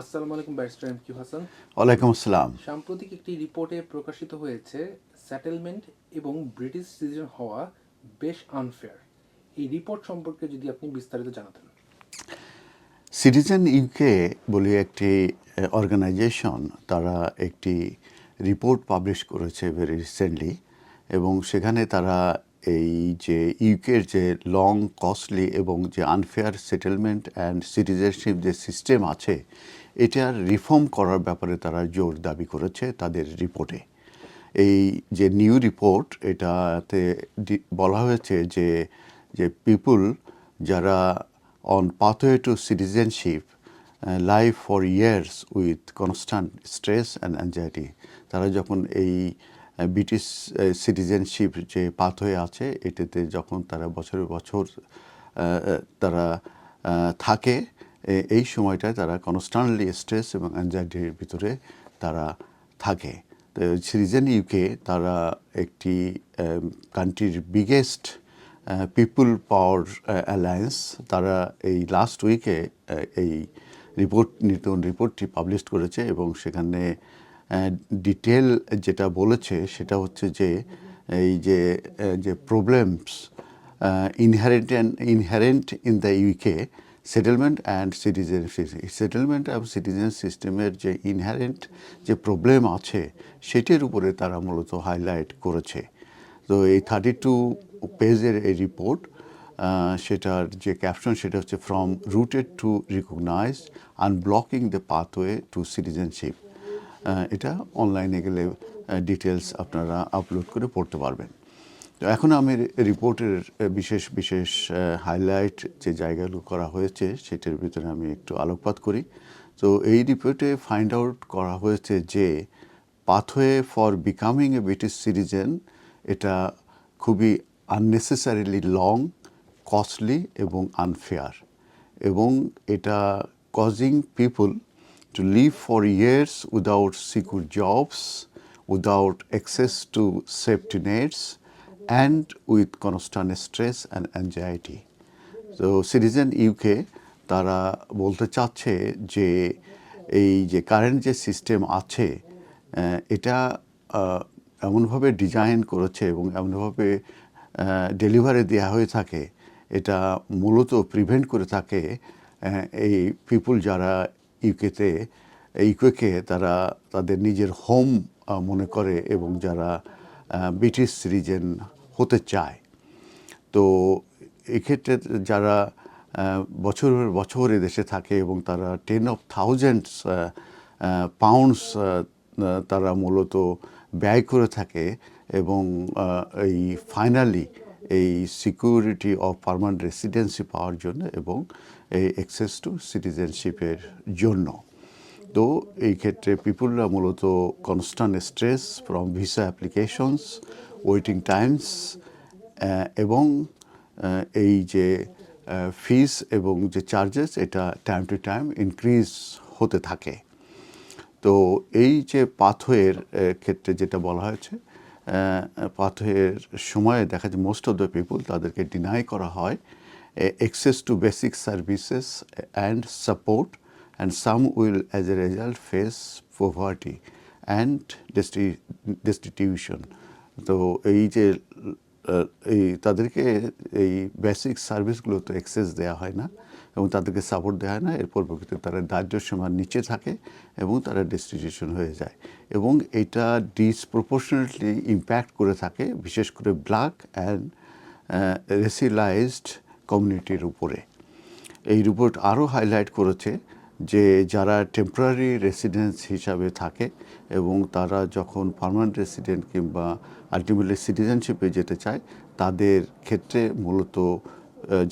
আসসালামু আলাইকুম barrister M Q Hasan. ওয়ালাইকুম আসসালাম। সাম্প্রতিক একটি রিপোর্টে প্রকাশিত হয়েছে সেটেলমেন্ট এবং ব্রিটিশ সিটিজেন হওয়া বেশ আনফেয়ার এই রিপোর্ট সম্পর্কে যদি আপনি বিস্তারিত জানাতেন। সিটিজেন ইউকে বলে একটি অর্গানাইজেশন তারা একটি রিপোর্ট পাবলিশ করেছে ভেরি রিসেন্টলি এবং সেখানে তারা এই যে ইউকের যে লং কস্টলি এবং যে আনফেয়ার সেটেলমেন্ট অ্যান্ড সিটিজেনশিপ যে সিস্টেম আছে এটার রিফর্ম করার ব্যাপারে তারা জোর দাবি করেছে তাদের রিপোর্টে এই যে নিউ রিপোর্ট এটাতে বলা হয়েছে যে যে পিপুল যারা on pathway to citizenship life for years with constant stress and anxiety তারা যখন এই ব্রিটিশ সিটিজেনশিপ যে পাথওয়ে আছে, এটাতে যখন তারা বছরের বছর তারা থাকে এই সময়টায় তারা কনস্ট্যান্টলি স্ট্রেস এবং অ্যাংজাইটির ভিতরে তারা থাকে। তো সিটিজেন ইউকে তারা একটি কান্ট্রির বিগেস্ট পিপুল পাওয়ার অ্যালায়েন্স তারা এই লাস্ট উইকে এই রিপোর্ট নতুন রিপোর্টটি পাবলিশ করেছে এবং সেখানে ডিটেল যেটা বলেছে, সেটা হচ্ছে যে, এই যে যে problems inherent inherent in the UK settlement and citizen settlement এবং সিটিজেন সিস্টেমের যে ইনহারেন্ট যে প্রবলেম আছে, সেটির উপরে তারা মূলত হাইলাইট করেছে। তো এই থার্টি টু পেজের এই রিপোর্ট সেটার যে ক্যাপশন সেটা হচ্ছে from rooted to recognise unblocking the pathway to citizenship এটা অনলাইনে গেলে ডিটেলস আপনারা আপলোড করে পড়তে পারবেন। তো এখন আমি রিপোর্টের বিশেষ বিশেষ হাইলাইট যে জায়গাগুলো করা হয়েছে, সেটার ভিতরে আমি একটু আলোকপাত করি। তো এই রিপোর্টে ফাইন্ড আউট করা হয়েছে যে pathway for becoming a British citizen এটা খুবই আননেসেসারিলি লং কস্টলি এবং আনফেয়ার এবং এটা causing people to live for years without secure jobs, without access to safety nets, and with constant stress and anxiety. তো citizen UK তারা বলতে চাচ্ছে যে এই যে কারেন্ট যে সিস্টেম আছে এটা এমনভাবে ডিজাইন করেছে এবং এমনভাবে ডেলিভারি দেওয়া হয়ে থাকে এটা মূলত প্রিভেন্ট করে থাকে এই পিপুল যারা ইউকেতে ইউকেকে তারা তাদের নিজের হোম মনে করে এবং যারা ব্রিটিশ সিটিজেন হতে চায়। তো এক্ষেত্রে যারা বছরের বছর দেশে থাকে এবং তারা টেন অফ থাউজেন্ডস পাউন্ডস তারা মূলত ব্যয় করে থাকে এবং এই ফাইনালি এই সিকিউরিটি অফ পারমানেন্ট রেসিডেন্সি পাওয়ার জন্য এবং এই অ্যাক্সেস টু সিটিজেনশিপের জন্য। তো এই ক্ষেত্রে পিপুলরা মূলত constant stress from visa applications waiting times এবং এই যে ফিস এবং যে চার্জেস এটা টাইম টু টাইম ইনক্রিজ হতে থাকে। তো এই যে পাথওয়ের ক্ষেত্রে যেটা বলা হয়েছে পাথওয়ের সময়ে দেখা যায় মোস্ট অফ দ্য পিপুল তাদেরকে ডিনাই করা হয়। Access to basic services and support and some will as a result face poverty and destitution তো এই যে এই তাদেরকে এই বেসিক সার্ভিসগুলো তো অ্যাক্সেস দেওয়া হয় না, এবং তাদেরকে সাপোর্ট দেওয়া হয় না এরপর প্রকৃতি তারা দারিদ্র্য সীমার নিচে থাকে এবং তারা ডেস্টিটিউশন হয়ে যায়। এবং এটা ডিসপ্রপোর্শনেটলি ইম্প্যাক্ট করে থাকে, বিশেষ করে ব্ল্যাক অ্যান্ড রেসিলাইজড কমিউনিটির উপরে। এই রিপোর্ট আরও হাইলাইট করেছে যে যারা টেম্পোরারি রেসিডেন্স হিসাবে থাকে এবং তারা যখন পার্মানেন্ট রেসিডেন্ট কিংবা আলটিমেটলি সিটিজেনশিপে যেতে চায়, তাদের ক্ষেত্রে মূলত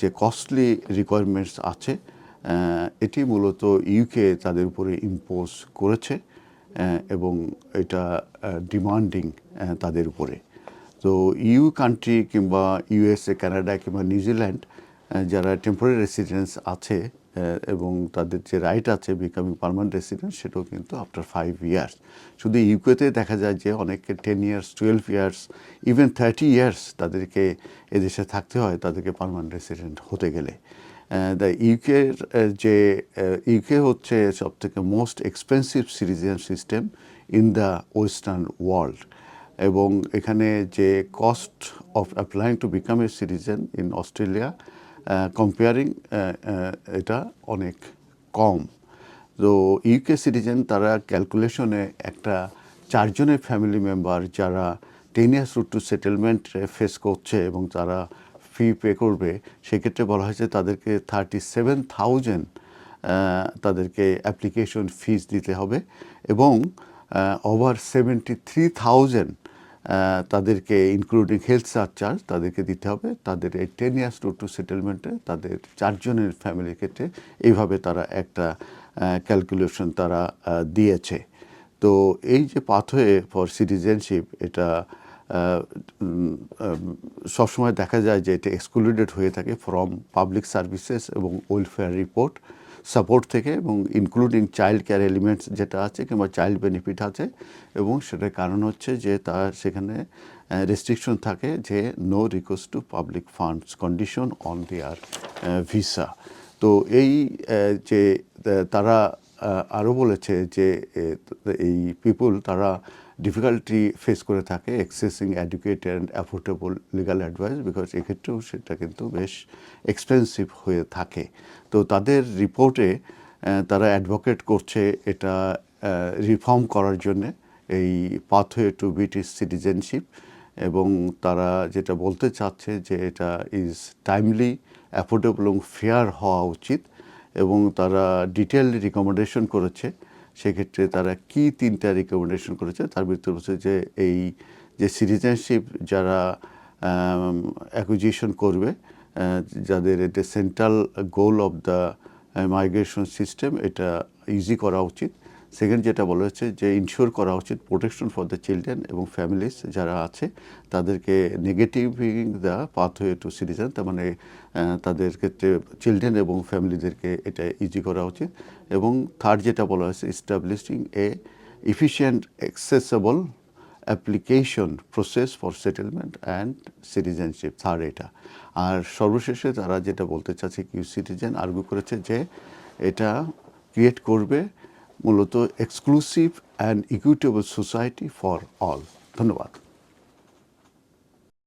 যে কস্টলি রিকোয়ারমেন্টস আছে এটি মূলত ইউকে তাদের উপরে ইম্পোজ করেছে এবং এটা ডিমান্ডিং তাদের উপরে। তো ইউ কান্ট্রি কিংবা ইউএসএ কানাডা কিংবা নিউজিল্যান্ড যারা টেম্পোরারি রেসিডেন্স আছে এবং তাদের যে রাইট আছে বিকামিং পারমানেন্ট রেসিডেন্স সেটাও কিন্তু আফটার ফাইভ ইয়ার্স শুধু ইউকেতে দেখা যায় যে অনেকে ten years twelve years even thirty years তাদেরকে এদেশে থাকতে হয়, তাদেরকে পারমানেন্ট রেসিডেন্ট হতে গেলে। দ্য ইউকের যে ইউকে হচ্ছে সব থেকে most expensive citizen system in the western world এবং এখানে যে cost of applying to become a citizen in Australia comparing এটা অনেক কম। তো ইউকে সিটিজেন তারা ক্যালকুলেশনে একটা চারজনের ফ্যামিলি মেম্বার যারা ten years route to settlement face করছে এবং তারা ফি পে করবে, সেক্ষেত্রে বলা হয়েছে তাদেরকে থার্টি সেভেন থাউজেন্ড তাদেরকে অ্যাপ্লিকেশন ফিস দিতে হবে এবং ওভার সেভেন্টি থ্রি থাউজেন্ড তাদেরকে ইনক্লুডিং হেলথ চার্জ তাদেরকে দিতে হবে। তাদের এই টেন ইয়ার্স টু টু সেটেলমেন্টে তাদের চারজনের ফ্যামিলির ক্ষেত্রে এইভাবে তারা একটা ক্যালকুলেশন তারা দিয়েছে। তো এই যে পাথওয়ে ফর সিটিজেনশিপ এটা সবসময় দেখা যায় যে এটা এক্সক্লুডেড হয়ে থাকে ফ্রম পাবলিক সার্ভিসেস এবং ওয়েলফেয়ার রিপোর্ট সাপোর্ট থেকে এবং ইনক্লুডিং চাইল্ড কেয়ার এলিমেন্টস যেটা আছে কিংবা চাইল্ড বেনিফিট আছে এবং সেটার কারণ হচ্ছে যে তার সেখানে রেস্ট্রিকশন থাকে যে no request to public funds condition on their visa তো এই যে তারা আরও বলেছে যে এই পিপুল তারা ডিফিকাল্টি ফেস করে থাকে accessing adequate and affordable legal advice because এক্ষেত্রেও সেটা কিন্তু বেশ এক্সপেন্সিভ হয়ে থাকে। তো তাদের রিপোর্টে তারা অ্যাডভোকেট করছে এটা রিফর্ম করার জন্যে এই পাথওয়ে টু ব্রিটিশ সিটিজেনশিপ এবং তারা যেটা বলতে চাচ্ছে যে এটা ইজ টাইমলি অ্যাফোর্ডেবল এবং ফেয়ার হওয়া উচিত এবং তারা ডিটেল রিকমেন্ডেশন করেছে। সেক্ষেত্রে তারা কি তিনটা রিকমেন্ডেশন করেছে? তার ভিতরে হচ্ছে যে এই যে সিটিজেনশিপ যারা অ্যাকুজিশন করবে যাদের এটা central goal of the migration system এটা ইজি করা উচিত। সেকেন্ড যেটা বলা হচ্ছে যে ইনশিওর করা উচিত প্রোটেকশন ফর দ্য চিলড্রেন এবং ফ্যামিলিস যারা আছে, তাদেরকে negating the pathway to citizen তার মানে তাদের ক্ষেত্রে চিলড্রেন এবং ফ্যামিলিদেরকে এটা ইজি করা উচিত এবং থার্ড যেটা বলা হয়েছে establishing a efficient accessible application process for settlement and citizenship third এটা। আর সর্বশেষে তারা যেটা বলতে চাচ্ছে কিউ সিটিজেন আর্গু করেছে যে এটা ক্রিয়েট করবে মূলত exclusive and equitable society for all ধন্যবাদ